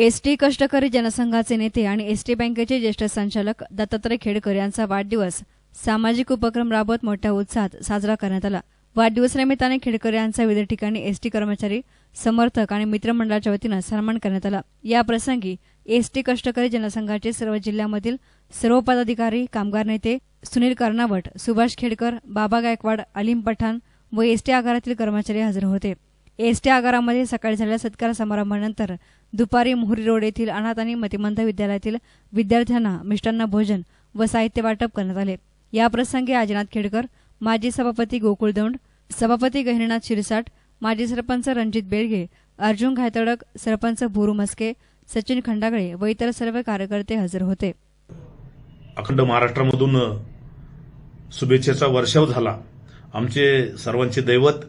ST कष्टकरी जनसंघाचे नेते आणि एसटी बँकेचे ज्येष्ठ संचालक दत्तात्रय खेडकर यांचा वाढदिवस सामाजिक उपक्रम राबवत मोठ्या उत्साहात साजरा करण्यात आला. वाढदिवसनिमित्ताने खेडकर यांचा विविध ठिकाणी एसटी कर्मचारी समर्थक आणि मित्रमंडळाच्या वतीनं सन्मान करण्यात आला. याप्रसंगी एसटी कष्टकरी जनसंघाचे सर्व जिल्ह्यामधील सर्व पदाधिकारी कामगार नेते सुनील कर्नावट सुभाष खेडकर बाबा गायकवाड अलीम पठाण व एसटी आगारातील कर्मचारी हजर होते. एसटी आगारामध्ये सकाळी झालेल्या सत्कार समारंभानंतर दुपारी मोहरी रोड येथील अनाथ आणि मतिमंद विद्यालयातील विद्यार्थ्यांना मिष्टांना भोजन व साहित्य वाटप करण्यात आले. याप्रसंगी आजनाथ खेडकर माजी सभापती गोकुळ दौंड सभापती गहिनीनाथ शिरसाट माजी सरपंच रणजित बेडगे अर्जुन घायतडक सरपंच भुरू मस्के सचिन खंडागळे व इतर सर्व कार्यकर्ते हजर होते. अखंड महाराष्ट्रामधून शुभेच्छेचा वर्षाव झाला. आमचे सर्वांचे दैवत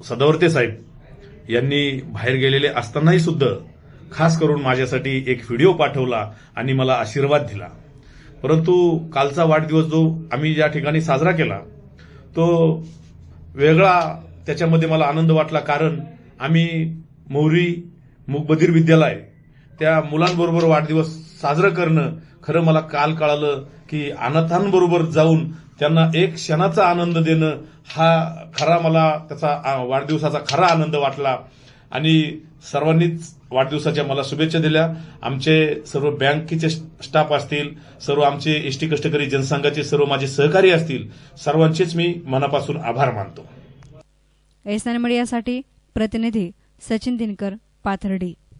सदावर्ते साहेब यांनी बाहेर गेलेले असतानाही सुद्धा खास करून माझ्यासाठी एक व्हिडिओ पाठवला आणि मला आशीर्वाद दिला. परंतु कालचा वाढदिवस जो आम्ही ज्या ठिकाणी साजरा केला तो वेगळा त्याच्यामध्ये मला आनंद वाटला कारण आम्ही मोहरी मुकबधीर विद्यालय त्या मुलांबरोबर वाढदिवस साजरं करणं खरं मला काल कळालं की अनाथांबरोबर जाऊन त्यांना एक क्षणाचा आनंद देणं हा खरा मला त्याचा वाढदिवसाचा खरा आनंद वाटला. आणि सर्वांनीच वाढदिवसाच्या मला शुभेच्छा दिल्या. आमचे सर्व बँकेचे स्टाफ असतील सर्व आमचे एसटी कष्टकरी जनसंघाचे सर्व माझे सहकारी असतील सर्वांचेच मी मनापासून आभार मानतो. एसएन मीडियासाठी प्रतिनिधी सचिन दिनकर पाथर्डी.